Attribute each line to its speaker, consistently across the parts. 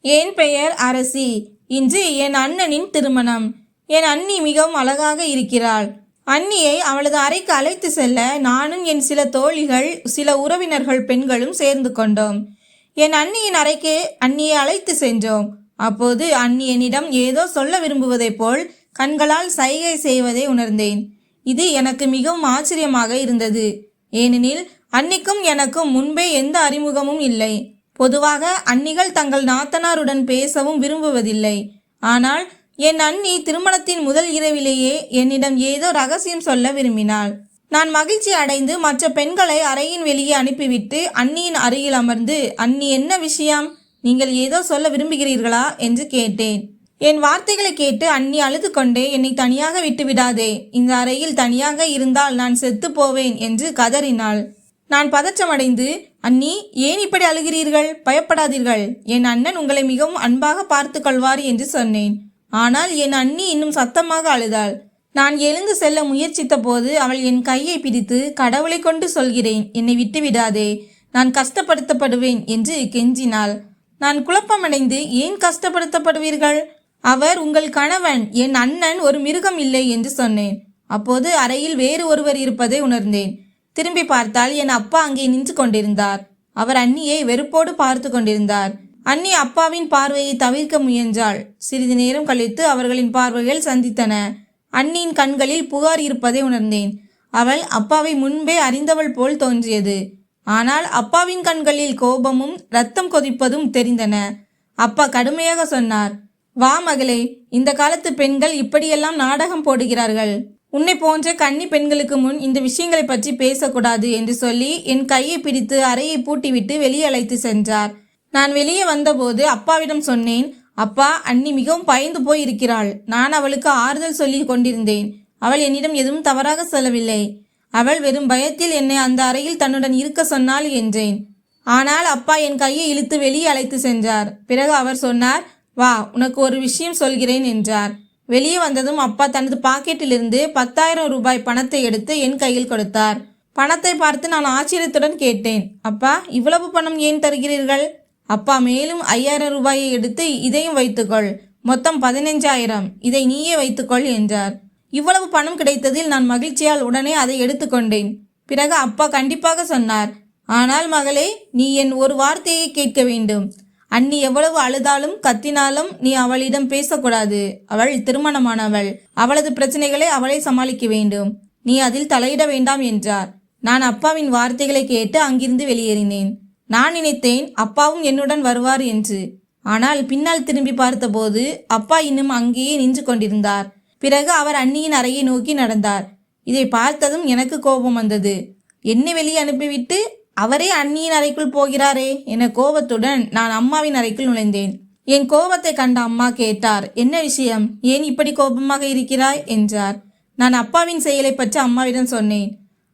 Speaker 1: என் பெயர் அரசி. இன்று என் அண்ணனின் திருமணம். என் அண்ணி மிகவும் அழகாக இருக்கிறாள். அண்ணியை அவளது அறைக்கு அழைத்து செல்ல நானும் என் சில தோழிகள் சில உறவினர்கள் பெண்களும் சேர்ந்து கொண்டோம். என் அண்ணியின் அறைக்கு அண்ணியை அழைத்து சென்றோம். அப்போது அண்ணி என்னிடம் ஏதோ சொல்ல விரும்புவதைப் போல் கண்களால் சைகை செய்வதை உணர்ந்தேன். இது எனக்கு மிகவும் ஆச்சரியமாக இருந்தது. ஏனெனில் அன்னிக்கும் எனக்கும் முன்பே எந்த அறிமுகமும் இல்லை. பொதுவாக அன்னிகள் தங்கள் நாத்தனாருடன் பேசவும் விரும்புவதில்லை. ஆனால் என் அண்ணி திருமணத்தின் முதல் இரவிலேயே என்னிடம் ஏதோ ரகசியம் சொல்ல விரும்பினாள். நான் மகிழ்ச்சி அடைந்து மற்ற பெண்களை அறையின் வெளியே அனுப்பிவிட்டு அண்ணியின் அருகில் அமர்ந்து அண்ணி என்ன விஷயம்? நீங்கள் ஏதோ சொல்ல விரும்புகிறீர்களா? என்று கேட்டேன். என் வார்த்தைகளை கேட்டு அண்ணி அழுது கொண்டே என்னை தனியாக விட்டுவிடாதே. இந்த அறையில் தனியாக இருந்தால் நான் செத்து போவேன் என்று கதறினாள். நான் பதற்றமடைந்து அண்ணி ஏன் இப்படி அழுகிறீர்கள்? பயப்படாதீர்கள். என் அண்ணன் உங்களை மிகவும் அன்பாக பார்த்து கொள்வார் என்று சொன்னேன். ஆனால் என் அண்ணி இன்னும் சத்தமாக அழுதாள். நான் எழுந்து செல்ல முயற்சித்த போது அவள் என் கையை பிடித்து கடவுளை கொண்டு சொல்கிறேன் என்னை விட்டுவிடாதே நான் கஷ்டப்படுத்தப்படுவேன் என்று கெஞ்சினாள். நான் குழப்பமடைந்து ஏன் கஷ்டப்படுத்தப்படுவீர்கள்? அவர் உங்கள் கணவன் என் அண்ணன் ஒரு மிருகம் இல்லை என்று சொன்னேன். அப்போது அறையில் வேறு ஒருவர் இருப்பதை உணர்ந்தேன். திரும்பி பார்த்தால் என் அப்பா அங்கே நின்று கொண்டிருந்தார். அவர் அண்ணியை வெறுப்போடு பார்த்து கொண்டிருந்தார். அண்ணி அப்பாவின் பார்வையை தவிர்க்க முயன்றாள். சிறிது நேரம் கழித்து அவர்களின் பார்வைகள் சந்தித்தன. அண்ணியின் கண்களில் புகார் இருப்பதை உணர்ந்தேன். அவள் அப்பாவை முன்பே அறிந்தவள் போல் தோன்றியது. ஆனால் அப்பாவின் கண்களில் கோபமும் ரத்தம் கொதிப்பதும் தெரிந்தன. அப்பா கடுமையாக சொன்னார் வா மகளே இந்த காலத்து பெண்கள் இப்படியெல்லாம் நாடகம் போடுகிறார்கள். உன்னை போன்ற கன்னி பெண்களுக்கு முன் இந்த விஷயங்களை பற்றி பேசக்கூடாது என்று சொல்லி என் கையை பிடித்து அறையை பூட்டிவிட்டு வெளியே அழைத்து சென்றார். நான் வெளியே வந்தபோது அப்பாவிடம் சொன்னேன் அப்பா அண்ணி மிகவும் பயந்து போய் இருக்கிறாள் நான் அவளுக்கு ஆறுதல் சொல்லி கொண்டிருந்தேன். அவள் என்னிடம் எதுவும் தவறாக சொல்லவில்லை. அவள் வெறும் பயத்தில் என்னை அந்த அறையில் தன்னுடன் இருக்க சொன்னாள் என்றேன். ஆனால் அப்பா என் கையை இழுத்து வெளியே அழைத்து சென்றார். பிறகு அவர் சொன்னார் வா உனக்கு ஒரு விஷயம் சொல்கிறேன் என்றார். வெளியே வந்ததும் அப்பா தனது பாக்கெட்டிலிருந்து பத்தாயிரம் ரூபாய் பணத்தை எடுத்து என் கையில் கொடுத்தார். பணத்தை பார்த்து நான் ஆச்சரியத்துடன் கேட்டேன். அப்பா இவ்வளவு பணம் ஏன் தருகிறீர்கள்? அப்பா மேலும் ஐயாயிரம் ரூபாயை எடுத்து இதையும் வைத்துக்கொள். மொத்தம் பதினஞ்சாயிரம். இதை நீயே வைத்துக்கொள் என்றார். இவ்வளவு பணம் கிடைத்ததில் நான் மகிழ்ச்சியால் உடனே அதை எடுத்துக்கொண்டேன் பிறகு அப்பா கண்டிப்பாக சொன்னார். ஆனால் மகளே நீ என் ஒரு வார்த்தையை கேட்க வேண்டும். அண்ணி எவ்வளவு அழுதாலும் கத்தினாலும் நீ அவளிடம் பேசக்கூடாது. அவள் திருமணமானவள். அவளது பிரச்சனைகளை அவளை சமாளிக்க வேண்டும். நீ அதில் தலையிட வேண்டாம் என்றார். நான் அப்பாவின் வார்த்தைகளை கேட்டு அங்கிருந்து வெளியேறினேன். நான் நினைத்தேன் அப்பாவும் என்னுடன் வருவார் என்று. ஆனால் பின்னால் திரும்பி பார்த்தபோது அப்பா இன்னும் அங்கேயே நின்று கொண்டிருந்தார். பிறகு அவர் அண்ணியின் அறையை நோக்கி நடந்தார். இதை பார்த்ததும் எனக்கு கோபம் வந்தது. என்னை வெளியே அனுப்பிவிட்டு அவரே அண்ணியின் அறைக்குள் போகிறாரே என கோபத்துடன் நான் அம்மாவின் அறைக்குள் நுழைந்தேன். என் கோபத்தை கண்ட அம்மா கேட்டார் என்ன விஷயம்? ஏன் இப்படி கோபமாக இருக்கிறாய்? என்றார். நான் அப்பாவின் செயலை பற்றி அம்மாவிடம் சொன்னேன்.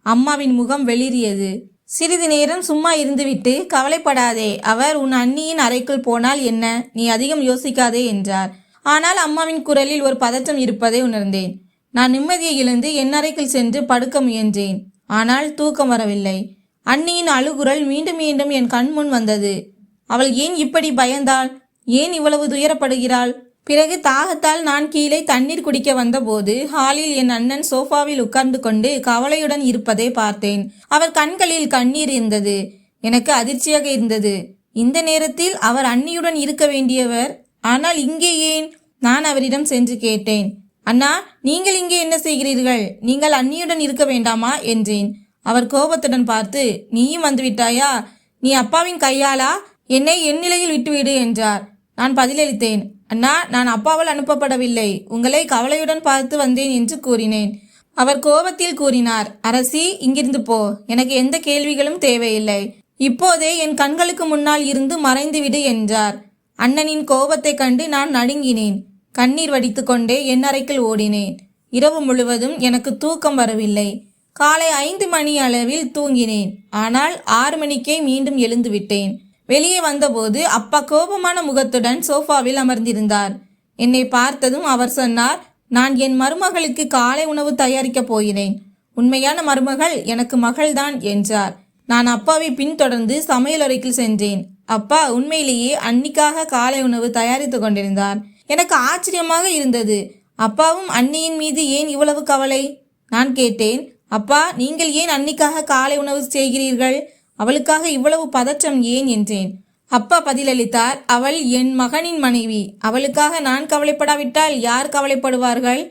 Speaker 1: அம்மாவின் முகம் வெளிரியது சிறிது நேரம் சும்மா இருந்துவிட்டு கவலைப்படாதே. அவர் உன் அண்ணியின் அறைக்குள் போனால் என்ன? நீ அதிகம் யோசிக்காதே என்றார். ஆனால் அம்மாவின் குரலில் ஒரு பதற்றம் இருப்பதை உணர்ந்தேன். நான் நிம்மதியை இழந்து என் அறைக்குள் சென்று படுக்க முயன்றேன். ஆனால் தூக்கம் வரவில்லை. அண்ணியின் அழுகுரல் மீண்டும் மீண்டும் என் கண்முன் வந்தது. அவள் ஏன் இப்படி பயந்தாள்? ஏன் இவ்வளவு துயரப்படுகிறாள்? பிறகு தாகத்தால் நான் கீழே தண்ணீர் குடிக்க வந்தபோது ஹாலில் என் அண்ணன் சோஃபாவில் உட்கார்ந்து கொண்டு கவலையுடன் இருப்பதை பார்த்தேன். அவர் கண்களில் கண்ணீர் இருந்தது. எனக்கு அதிர்ச்சியாக இருந்தது. இந்த நேரத்தில் அவர் அண்ணியுடன் இருக்க வேண்டியவர். ஆனால் இங்கே ஏன்? நான் அவரிடம் சென்று கேட்டேன். அண்ணா நீங்கள் இங்கே என்ன செய்கிறீர்கள்? நீங்கள் அண்ணியுடன் இருக்க வேண்டாமா? என்றேன். அவர் கோபத்துடன் பார்த்து நீயும் வந்துவிட்டாயா? நீ அப்பாவின் கையாலா என்னை என் நிலையில் விட்டுவிடு என்றார். நான் பதிலளித்தேன். அண்ணா நான் அப்பாவால் அனுப்பப்படவில்லை. உங்களை கவலையுடன் பார்த்து வந்தேன் என்று கூறினேன். அவர் கோபத்தில் கூறினார் அரசி இங்கிருந்து போ. எனக்கு எந்த கேள்விகளும் தேவையில்லை. இப்போதே என் கண்களுக்கு முன்னால் இருந்து மறைந்துவிடு என்றார். அண்ணனின் கோபத்தைக் கண்டு நான் நடுங்கினேன். கண்ணீர் வடித்துக்கொண்டே என் அறைக்குள் ஓடினேன். இரவு முழுவதும் எனக்கு தூக்கம் வரவில்லை. காலை ஐந்து மணி அளவில் தூங்கினேன். ஆனால் ஆறு மணிக்கே மீண்டும் எழுந்துவிட்டேன் வெளியே வந்தபோது அப்பா கோபமான முகத்துடன் சோஃபாவில் அமர்ந்திருந்தார். என்னை பார்த்ததும் அவர் சொன்னார் நான் என் மருமகளுக்கு காலை உணவு தயாரிக்கப் போகிறேன். உண்மையான மருமகள் எனக்கு மகள்தான் என்றார். நான் அப்பாவை பின்தொடர்ந்து சமையலறைக்குள் சென்றேன். அப்பா உண்மையிலேயே அன்னிக்காக காலை உணவு தயாரித்து கொண்டிருந்தார். எனக்கு ஆச்சரியமாக இருந்தது. அப்பாவும் அன்னியின் மீது ஏன் இவ்வளவு கவலை? நான் கேட்டேன் அப்பா நீங்கள் ஏன் அன்னிக்காக காலை உணவு செய்கிறீர்கள்? அவளுக்காக இவ்வளவு பதற்றம் ஏன் என்றேன். அப்பா பதிலளித்தார் அவள் என் மகனின் மனைவி. அவளுக்காக நான் கவலைப்படாவிட்டால் யார் கவலைப்படுவார்கள்?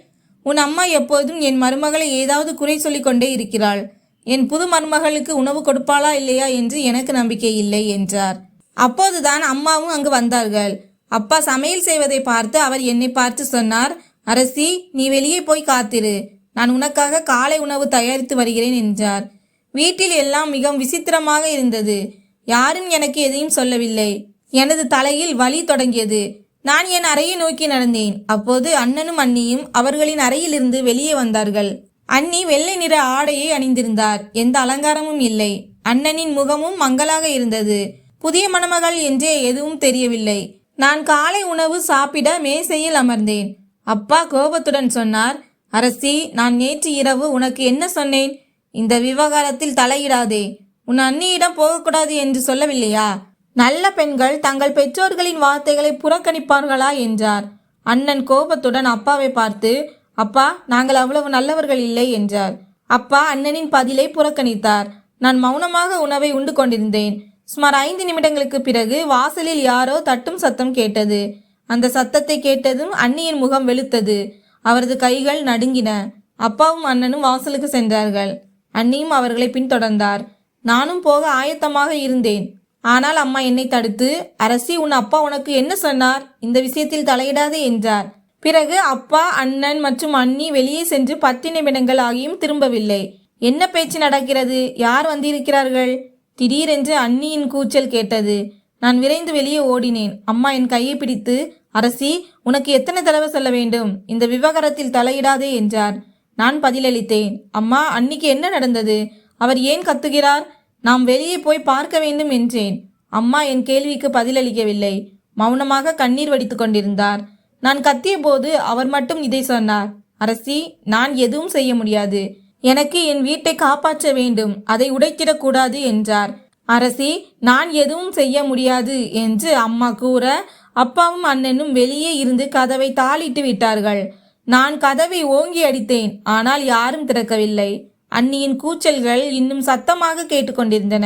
Speaker 1: உன் அம்மா எப்போதும் என் மருமகளை ஏதாவது குறை சொல்லிக்கொண்டே இருக்கிறாள். என் புது மருமகளுக்கு உணவு கொடுப்பாளா இல்லையா என்று எனக்கு நம்பிக்கை இல்லை என்றார். அப்போதுதான் அம்மாவும் அங்கு வந்தார்கள். அப்பா சமையல் செய்வதை பார்த்து அவர் என்னை பார்த்து சொன்னார் அரசி நீ வெளியே போய் காத்திரு. நான் உனக்காக காலை உணவு தயாரித்து வருகிறேன் என்றார். வீட்டில் எல்லாம் மிகவும் விசித்திரமாக இருந்தது. யாரும் எனக்கு எதையும் சொல்லவில்லை. எனது தலையில் வலி தொடங்கியது. நான் என் அறையை நோக்கி நடந்தேன். அப்போது அண்ணனும் அண்ணியும் அவர்களின் அறையிலிருந்து வெளியே வந்தார்கள். அண்ணி வெள்ளை நிற ஆடையை அணிந்திருந்தார். எந்த அலங்காரமும் இல்லை. அண்ணனின் முகமும் மங்கலாக இருந்தது. புதிய மணமகள் என்றே எதுவும் தெரியவில்லை. நான் காலை உணவு சாப்பிட மேசையில் அமர்ந்தேன். அப்பா கோபத்துடன் சொன்னார் அரசி நான் நேற்று இரவு உனக்கு என்ன சொன்னேன்? இந்த விவகாரத்தில் தலையிடாதே. உன் அண்ணியிடம் போகக்கூடாது என்று சொல்லவில்லையா? நல்ல பெண்கள் தங்கள் பெற்றோர்களின் வார்த்தைகளை புறக்கணிப்பார்களா என்றார். அண்ணன் கோபத்துடன் அப்பாவை பார்த்து அப்பா நாங்கள் அவ்வளவு நல்லவர்கள் இல்லை என்றார். அப்பா அண்ணனின் பதிலை புறக்கணித்தார். நான் மௌனமாக உணவை உண்டு கொண்டிருந்தேன். சுமார் ஐந்து நிமிடங்களுக்கு பிறகு வாசலில் யாரோ தட்டும் சத்தம் கேட்டது. அந்த சத்தத்தை கேட்டதும் அண்ணியின் முகம் வெளுத்தது. அவரது கைகள் நடுங்கின. அப்பாவும் அண்ணனும் வாசலுக்கு சென்றார்கள். அண்ணியும் அவர்களை பின்தொடர்ந்தார். நானும் போக ஆயத்தமாக இருந்தேன். ஆனால் அம்மா என்னை தடுத்து அரசி உன் அப்பா உனக்கு என்ன சொன்னார்? இந்த விஷயத்தில் தலையிடாதே என்றார். பிறகு அப்பா அண்ணன் மற்றும் அண்ணி வெளியே சென்று பத்து நிமிடங்கள் ஆகியும் திரும்பவில்லை. என்ன பேச்சு நடக்கிறது? யார் வந்திருக்கிறார்கள்? திடீரென்று அண்ணியின் கூச்சல் கேட்டது. நான் விரைந்து வெளியே ஓடினேன். அம்மா என் கையை பிடித்து அரசி உனக்கு எத்தனை தடவை சொல்ல வேண்டும்? இந்த விவகாரத்தில் தலையிடாதே என்றார். நான் பதிலளித்தேன் அம்மா அன்னிக்கு என்ன நடந்தது? அவர் ஏன் கத்துகிறார்? நாம் வெளியே போய் பார்க்க வேண்டும் என்றேன். அம்மா என் கேள்விக்கு பதிலளிக்கவில்லை. மௌனமாக கண்ணீர் வடித்து கொண்டிருந்தார். நான் கத்திய போது அவர் மட்டும் இதை சொன்னார் அரசி நான் எதுவும் செய்ய முடியாது. எனக்கு என் வீட்டை காப்பாற்ற வேண்டும். அதை உடைத்திடக்கூடாது என்றார். அரசி நான் எதுவும் செய்ய முடியாது என்று அம்மா கூற அப்பாவும் அண்ணனும் வெளியே இருந்து கதவை தாளிட்டு விட்டார்கள். நான் கதவை ஓங்கி அடித்தேன் ஆனால் யாரும் திறக்கவில்லை. அன்னியின் கூச்சல்கள் இன்னும் சத்தமாக கேட்டுக்கொண்டிருந்தன.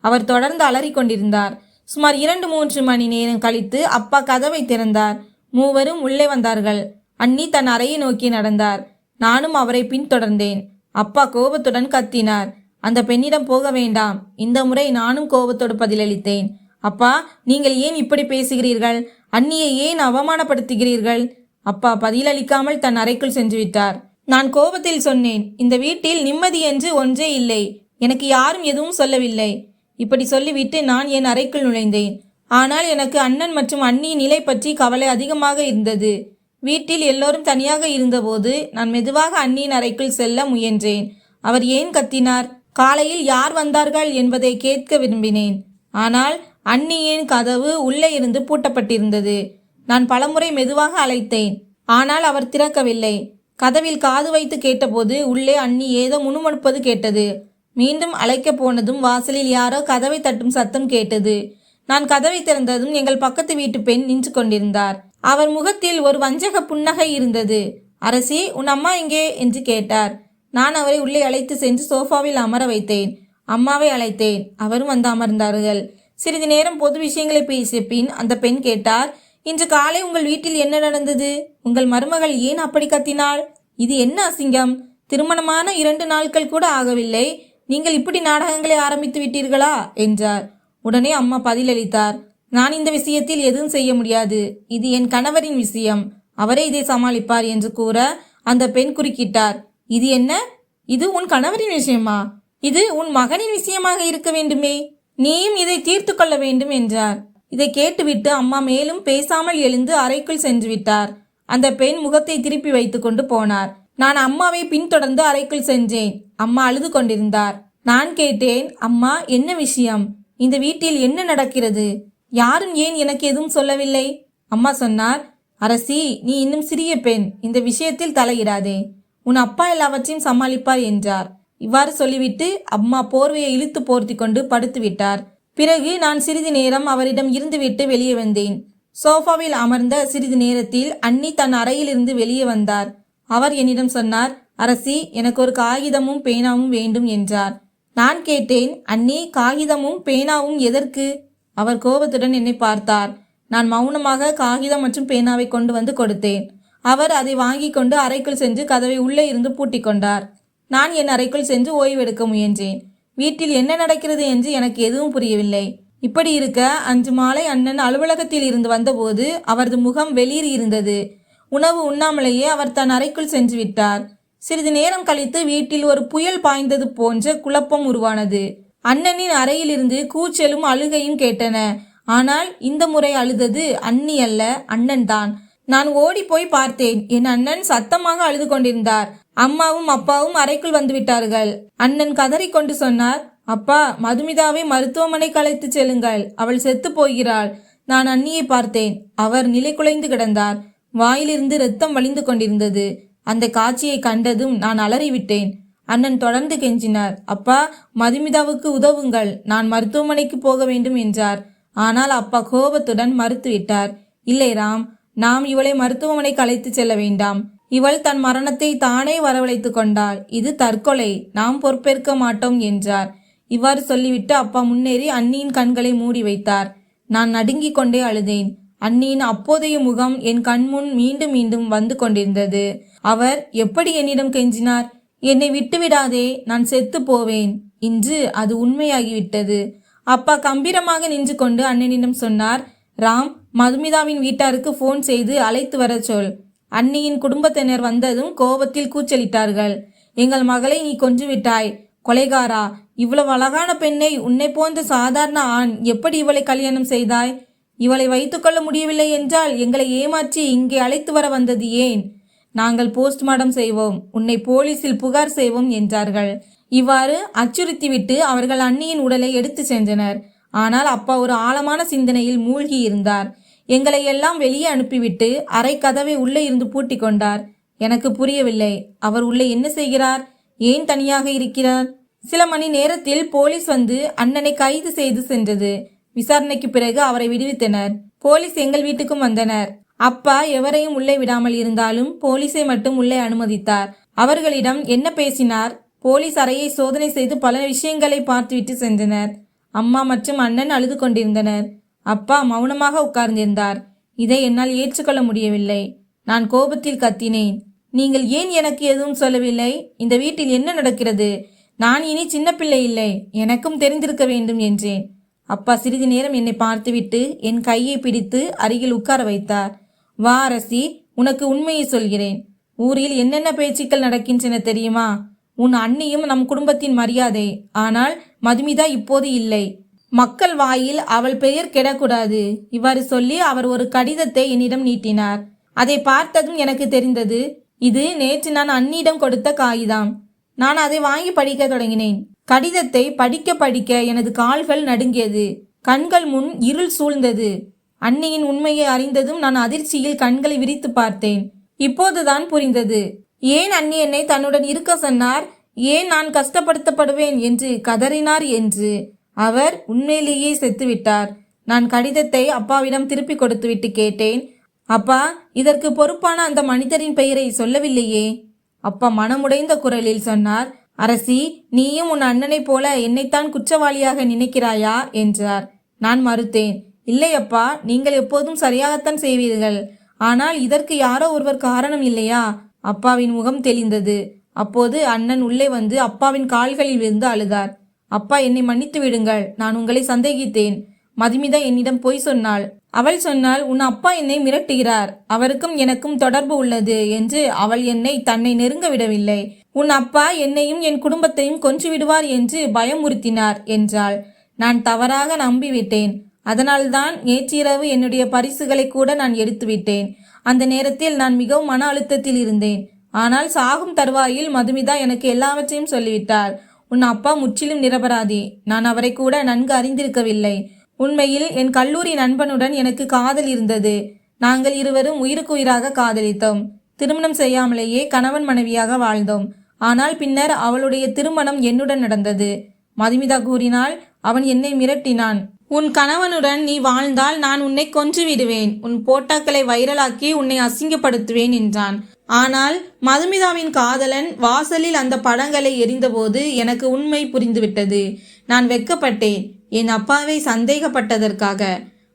Speaker 1: அவர் தொடர்ந்து அலறிக்கொண்டிருந்தார். சுமார் இரண்டு மூன்று மணி நேரம் கழித்து அப்பா கதவை திறந்தார். மூவரும் உள்ளே வந்தார்கள். அண்ணி தன் அறையை நோக்கி நடந்தார். நானும் அவரை பின்தொடர்ந்தேன். அப்பா கோபத்துடன் கத்தினார். அந்த பெண்ணிடம் போக வேண்டாம். இந்த முறை நானும் கோபத்தோடு பதிலளித்தேன். அப்பா நீங்கள் ஏன் இப்படி பேசுகிறீர்கள்? அண்ணியை ஏன் அவமானப்படுத்துகிறீர்கள்? அப்பா பதிலளிக்காமல் தன் அறைக்குள் சென்று விட்டார். நான் கோபத்தில் சொன்னேன் இந்த வீட்டில் நிம்மதி என்று ஒன்றே இல்லை. எனக்கு யாரும் எதுவும் சொல்லவில்லை. இப்படி சொல்லிவிட்டு நான் என் அறைக்குள் நுழைந்தேன். ஆனால் எனக்கு அண்ணன் மற்றும் அண்ணியின் நிலை பற்றி கவலை அதிகமாக இருந்தது. வீட்டில் எல்லோரும் தனியாக இருந்தபோது நான் மெதுவாக அண்ணியின் அறைக்குள் செல்ல முயன்றேன். அவர் ஏன் கத்தினார்? காலையில் யார் வந்தார்கள் என்பதை கேட்க விரும்பினேன். ஆனால் அண்ணியின் கதவு உள்ளே இருந்து பூட்டப்பட்டிருந்தது. நான் பலமுறை மெதுவாக அழைத்தேன். ஆனால் அவர் திறக்கவில்லை. கதவில் காது வைத்து கேட்டபோது உள்ளே அண்ணி ஏதோ முணுமுணுப்பது கேட்டது. மீண்டும் அழைக்கப் போனதும் வாசலில் யாரோ கதவை தட்டும் சத்தம் கேட்டது. நான் கதவை திறந்ததும் எங்கள் பக்கத்து வீட்டு பெண் நின்று கொண்டிருந்தார். அவர் முகத்தில் ஒரு வஞ்சக புன்னகை இருந்தது. அரசி உன் அம்மா எங்கே? என்று கேட்டார். நான் அவரை உள்ளே அழைத்து சென்று சோஃபாவில் அமர வைத்தேன். அம்மாவை அழைத்தேன். அவரும் வந்து அமர்ந்தார்கள். சிறிது நேரம் பொது விஷயங்களை பேசிய பின் அந்த பெண் கேட்டார் இன்று காலை உங்கள் வீட்டில் என்ன நடந்தது? உங்கள் மருமகள் ஏன் அப்படி கத்தினாள்? இது என்ன அசிங்கம்? திருமணமான இரண்டு நாட்கள் கூட ஆகவில்லை. நீங்கள் இப்படி நாடகங்களை ஆரம்பித்து விட்டீர்களா? என்றார். உடனே அம்மா பதிலளித்தார் நான் இந்த விஷயத்தில் எதுவும் செய்ய முடியாது. இது என் கணவரின் விஷயம். அவரே இதை சமாளிப்பார் என்று கூற அந்த பெண் குறுக்கிட்டார். இது என்ன? இது உன் கணவரின் விஷயமா? இது உன் மகனின் விஷயமாக இருக்க வேண்டுமே. நீயும் இதை தீர்த்து கொள்ள வேண்டும் என்றார். இதை கேட்டுவிட்டு அம்மா மேலும் பேசாமல் எழுந்து அறைக்குள் சென்று விட்டார். அந்த பெண் முகத்தை திருப்பி வைத்துக்கொண்டு போனார். நான் அம்மாவை பின்தொடர்ந்து அறைக்குள் சென்றேன். அம்மா அழுது கொண்டிருந்தார். நான் கேட்டேன் அம்மா என்ன விஷயம்? இந்த வீட்டில் என்ன நடக்கிறது? யாரும் ஏன் எனக்கு எதுவும் சொல்லவில்லை? அம்மா சொன்னார் அரசி நீ இன்னும் சிறிய பெண். இந்த விஷயத்தில் தலையிடாதே. உன் அப்பா எல்லாவற்றையும் சமாளிப்பார் என்றார். இவ்வாறு சொல்லிவிட்டு அம்மா போர்வையை இழுத்து போர்த்தி கொண்டு படுத்து விட்டார் பிறகு நான் சிறிது நேரம் அவரிடம் இருந்துவிட்டு வெளியே வந்தேன். சோஃபாவில் அமர்ந்த சிறிது நேரத்தில் அண்ணி தன் அறையிலிருந்து வெளியே வந்தார். அவர் என்னிடம் சொன்னார் அரசி எனக்கு ஒரு காகிதமும் பேனாவும் வேண்டும் என்றார். நான் கேட்டேன் அண்ணி காகிதமும் பேனாவும் எதற்கு? அவர் கோபத்துடன் என்னை பார்த்தார். நான் மௌனமாக காகிதம் மற்றும் பேனாவை கொண்டு வந்து கொடுத்தேன். அவர் அதை வாங்கி கொண்டு அறைக்குள் சென்று கதவை உள்ளே இருந்து பூட்டி கொண்டார். நான் என் அறைக்குள் சென்று ஓய்வெடுக்க முயன்றேன். வீட்டில் என்ன நடக்கிறது என்று எனக்கு எதுவும் புரியவில்லை. இப்படி இருக்க அன்று மாலை அண்ணன் அலுவலகத்தில் இருந்து வந்தபோது அவரது முகம் வெளிர் இருந்தது. உணவு உண்ணாமலேயே அவர் தன் அறைக்குள் சென்று விட்டார். சிறிது நேரம் கழித்து வீட்டில் ஒரு புயல் பாய்ந்தது போன்ற குழப்பம் உருவானது. அண்ணனின் அறையிலிருந்து கூச்சலும் அழுகையும் கேட்டன. ஆனால் இந்த முறை அழுதது அண்ணி அல்ல அண்ணன் தான் நான் ஓடி போய் பார்த்தேன். என் அண்ணன் சத்தமாக அழுது கொண்டிருந்தார். அம்மாவும் அப்பாவும் அறைக்குள் வந்து விட்டார்கள். அண்ணன் கதறிக்கொண்டு சொன்னார் அப்பா மதுமிதாவை மருத்துவமனைக்கு அழைத்துச் செல்லுங்கள். அவள் செத்து போகிறாள். நான் அண்ணியை பார்த்தேன். அவர் நிலை குலைந்து கிடந்தார். வாயிலிருந்து ரத்தம் வழிந்து கொண்டிருந்தது. அந்த காட்சியை கண்டதும் நான் அலறிவிட்டேன். அண்ணன் தொடர்ந்து கெஞ்சினார் அப்பா மதுமிதாவுக்கு உதவுங்கள். நான் மருத்துவமனைக்கு போக வேண்டும் என்றார். ஆனால் அப்பா கோபத்துடன் மறுத்துவிட்டார் இல்லை ராம் நாம் இவளை மருத்துவமனைக்கு அழைத்து செல்ல வேண்டாம். இவள் தன் மரணத்தை தானே வரவழைத்து கொண்டாள். இது தற்கொலை. நாம் பொறுப்பேற்க மாட்டோம் என்றார். இவ்வாறு சொல்லிவிட்டு அப்பா முன்னேறி அண்ணியின் கண்களை மூடி வைத்தார். நான் நடுங்கிக் கொண்டே அழுதேன். அண்ணியின் அப்போதைய முகம் என் கண்முன் மீண்டும் மீண்டும் வந்து கொண்டிருந்தது. அவர் எப்படி என்னிடம் கெஞ்சினார்? என்னை விட்டுவிடாதே. நான் செத்து போவேன். இன்று அது உண்மையாகிவிட்டது. அப்பா கம்பீரமாக நின்று கொண்டு அண்ணனிடம் சொன்னார் ராம் மதுமிதாவின் வீட்டாருக்கு ஃபோன் செய்து அழைத்து வர சொல். அன்னியின் குடும்பத்தினர் வந்ததும் கோபத்தில் கூச்சலிட்டார்கள். எங்கள் மகளை நீ கொன்று விட்டாய். கொலைகாரா இவ்வளவு அழகான பெண்ணை உன்னை போன்ற சாதாரண ஆண் எப்படி இவளை கல்யாணம் செய்தாய்? இவளை வைத்துக்கொள்ள முடியவில்லை என்றால் எங்களை ஏமாற்றி இங்கே அழைத்து வர வந்தது ஏன்? நாங்கள் போஸ்ட்மார்ட்டம் செய்வோம். உன்னை போலீசில் புகார் செய்வோம் என்றார்கள். இவ்வாறு அச்சுறுத்திவிட்டு அவர்கள் அன்னியின் உடலை எடுத்து சென்றனர். ஆனால் அப்பா ஒரு ஆழமான சிந்தனையில் மூழ்கி இருந்தார். எங்களை எல்லாம் வெளியே அனுப்பிவிட்டு அறை கதவை உள்ளே இருந்து பூட்டி கொண்டார். எனக்கு புரியவில்லை அவர் உள்ளே என்ன செய்கிறார்? ஏன் தனியாக இருக்கிறார்? சில மணி நேரத்தில் போலீஸ் வந்து அண்ணனை கைது செய்து சென்றது. விசாரணைக்கு பிறகு அவரை விடுவித்தனர். போலீஸ் எங்கள் வீட்டுக்கும் வந்தனர். அப்பா எவரையும் உள்ளே விடாமல் இருந்தாலும் போலீஸை மட்டும் உள்ளே அனுமதித்தார். அவர்களிடம் என்ன பேசினார்? போலீஸ் அறையை சோதனை செய்து பல விஷயங்களை பார்த்துவிட்டு சென்றனர். அம்மா மற்றும் அண்ணன் அழுது கொண்டிருந்தனர். அப்பா மௌனமாக உட்கார்ந்திருந்தார். இதை என்னால் ஏற்றுக்கொள்ள முடியவில்லை. நான் கோபத்தில் கத்தினேன். நீங்கள் ஏன் எனக்கு எதுவும் சொல்லவில்லை? இந்த வீட்டில் என்ன நடக்கிறது? நான் இனி சின்ன பிள்ளை இல்லை. எனக்கும் தெரிந்திருக்க வேண்டும் என்றேன். அப்பா சிறிது நேரம் என்னை பார்த்துவிட்டு என் கையை பிடித்து அருகில் உட்கார வைத்தார். வா அரசி உனக்கு உண்மையை சொல்கிறேன். ஊரில் என்னென்ன பேச்சுக்கள் நடக்கின்றன தெரியுமா? உன் அண்ணியும் நம் குடும்பத்தின் மரியாதை. ஆனால் மதுமிதா இப்போது இல்லை. மக்கள் வாயில் அவள் பெயர் கெடக்கூடாது. இவ்வாறு சொல்லி அவர் ஒரு கடிதத்தை என்னிடம் நீட்டினார். அதை பார்த்ததும் எனக்கு தெரிந்தது இது நேற்று நான் அண்ணியிடம் கொடுத்த காகிதம். நான் அதை வாங்கி படிக்க தொடங்கினேன். கடிதத்தை படிக்க படிக்க எனது கால்கள் நடுங்கியது. கண்கள் முன் இருள் சூழ்ந்தது. அன்னியின் உண்மையை அறிந்ததும் நான் அதிர்ச்சியில் கண்களை விரித்து பார்த்தேன். இப்போதுதான் புரிந்தது. ஏன் அண்ணி என்னை தன்னுடன் இருக்க சொன்னார்? ஏன் நான் கஷ்டப்படுத்தப்படுவேன் என்று கதறினார் என்று அவர் உண்மையிலேயே செத்துவிட்டார். நான் கடிதத்தை அப்பாவிடம் திருப்பி கொடுத்துவிட்டு கேட்டேன். அப்பா இதற்கு பொறுப்பான அந்த மனிதரின் பெயரை சொல்லவில்லையே? அப்பா மனமுடைந்த குரலில் சொன்னார். அரசி நீயும் உன் அண்ணனைப் போல என்னைத்தான் குற்றவாளியாக நினைக்கிறாயா? என்றார். நான் மறுத்தேன். இல்லை அப்பா நீங்கள் எப்போதும் சரியாகத்தான் செய்வீர்கள். ஆனால் இதற்கு யாரோ ஒருவர் காரணம் இல்லையா? அப்பாவின் முகம் தெளிந்தது. அப்போது அண்ணன் உள்ளே வந்து அப்பாவின் கால்களில் விழுந்து அழுதார். அப்பா என்னை மன்னித்து விடுங்கள். நான் உங்களை சந்தேகித்தேன். மதுமிதா என்னிடம் பொய் சொன்னாள். அவள் சொன்னால் உன் அப்பா என்னை மிரட்டுகிறார். அவருக்கும் எனக்கும் தொடர்பு உள்ளது என்று அவள் என்னை தன்னை நெருங்க விடவில்லை. உன் அப்பா என்னையும் என் குடும்பத்தையும் கொன்று விடுவார் என்று பயமுறுத்தினார் என்றாள். நான் தவறாக நம்பிவிட்டேன். அதனால்தான் நேற்றிரவு என்னுடைய பரிசுகளை கூட நான் எடுத்துவிட்டேன். அந்த நேரத்தில் நான் மிகவும் மன அழுத்தத்தில் இருந்தேன். ஆனால் சாகும் தருவாயில் மதுமிதா எனக்கு எல்லாவற்றையும் சொல்லிவிட்டார் உன் அப்பா முற்றிலும் நிரபராதி. நான் அவரை கூட நன்கு அறிந்திருக்கவில்லை. உண்மையில் என் கல்லூரி நண்பனுடன் எனக்கு காதல் இருந்தது. நாங்கள் இருவரும் உயிருக்கு உயிராக காதலித்தோம். திருமணம் செய்யாமலேயே கணவன் மனைவியாக வாழ்ந்தோம். ஆனால் பின்னர் அவளுடைய திருமணம் என்னுடன் நடந்தது. மதுமிதா கூறினால் அவன் என்னை மிரட்டினான். உன் கணவனுடன் நீ வாழ்ந்தால் நான் உன்னை கொன்று விடுவேன் உன் போட்டாக்களை வைரலாக்கி உன்னை அசிங்கப்படுத்துவேன் என்றான். ஆனால் மதுமிதாவின் காதலன் வாசலில் அந்த படங்களை எரிந்தபோது எனக்கு உண்மை புரிந்துவிட்டது. நான் வெட்கப்பட்டேன். என் அப்பாவை சந்தேகப்பட்டதற்காக.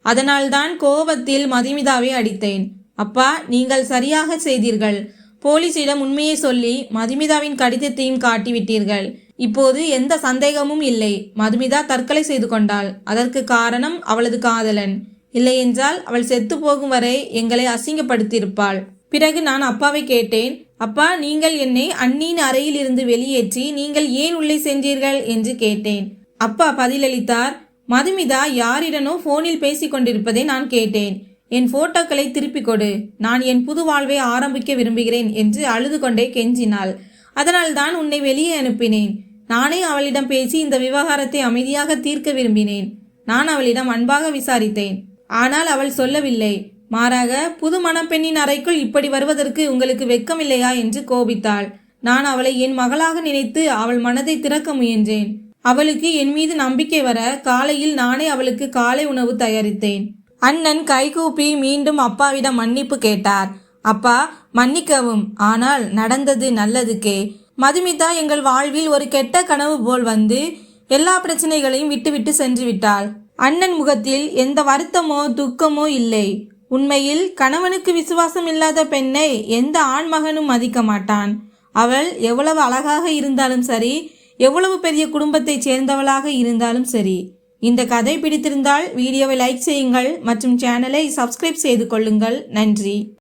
Speaker 1: அதனால்தான் கோபத்தில் மதுமிதாவை அடித்தேன். அப்பா நீங்கள் சரியாக செய்தீர்கள். போலீசிடம் உண்மையை சொல்லி மதுமிதாவின் கடிதத்தையும் காட்டிவிட்டீர்கள். இப்போது எந்த சந்தேகமும் இல்லை. மதுமிதா தற்கொலை செய்து கொண்டாள். அதற்கு காரணம் அவளது காதலன். இல்லையென்றால் அவள் செத்து போகும் வரை எங்களை அசிங்கப்படுத்தியிருப்பாள். பிறகு நான் அப்பாவை கேட்டேன். அப்பா நீங்கள் என்னை அண்ணியின் அறையிலிருந்து வெளியேற்றி நீங்கள் ஏன் உள்ளே சென்றீர்கள்? என்று கேட்டேன். அப்பா பதிலளித்தார் மதுமிதா யாரிடனோ போனில் பேசிக் கொண்டிருப்பதை நான் கேட்டேன். என் போட்டோக்களை திருப்பிக் கொடு. நான் என் புது வாழ்வை ஆரம்பிக்க விரும்புகிறேன் என்று அழுது கொண்டே கெஞ்சினாள். அதனால்தான் உன்னை வெளியே அனுப்பினேன். நானே அவளிடம் பேசி இந்த விவகாரத்தை அமைதியாக தீர்க்க விரும்பினேன். நான் அவளிடம் அன்பாக விசாரித்தேன். ஆனால் அவள் சொல்லவில்லை. மாறாக புது மணப்பெண்ணின் அறைக்குள் இப்படி வருவதற்கு உங்களுக்கு வெட்கமில்லையா என்று கோபித்தாள். நான் அவளை என் மகளாக நினைத்து அவள் மனதை திறக்க முயன்றேன். அவளுக்கு என் மீது நம்பிக்கை வர காலையில் நானே அவளுக்கு காலை உணவு தயாரித்தேன். அண்ணன் கைகூப்பி மீண்டும் அப்பாவிடம் மன்னிப்பு கேட்டார். அப்பா மன்னிக்கவும். ஆனால் நடந்தது நல்லதுக்கே. மதுமிதா எங்கள் வாழ்வில் ஒரு கெட்ட கனவு போல் வந்து எல்லா பிரச்சனைகளையும் விட்டுவிட்டு சென்று விட்டாள். அண்ணன் முகத்தில் எந்த வருத்தமோ துக்கமோ இல்லை. உண்மையில் கணவனுக்கு விசுவாசம் இல்லாத பெண்ணை எந்த ஆண்மகனும் மதிக்க மாட்டான். அவள் எவ்வளவு அழகாக இருந்தாலும் சரி எவ்வளவு பெரிய குடும்பத்தைச் சேர்ந்தவளாக இருந்தாலும் சரி. இந்த கதை பிடித்திருந்தால் வீடியோவை லைக் செய்யுங்கள் மற்றும் சேனலை சப்ஸ்கிரைப் செய்து கொள்ளுங்கள். நன்றி.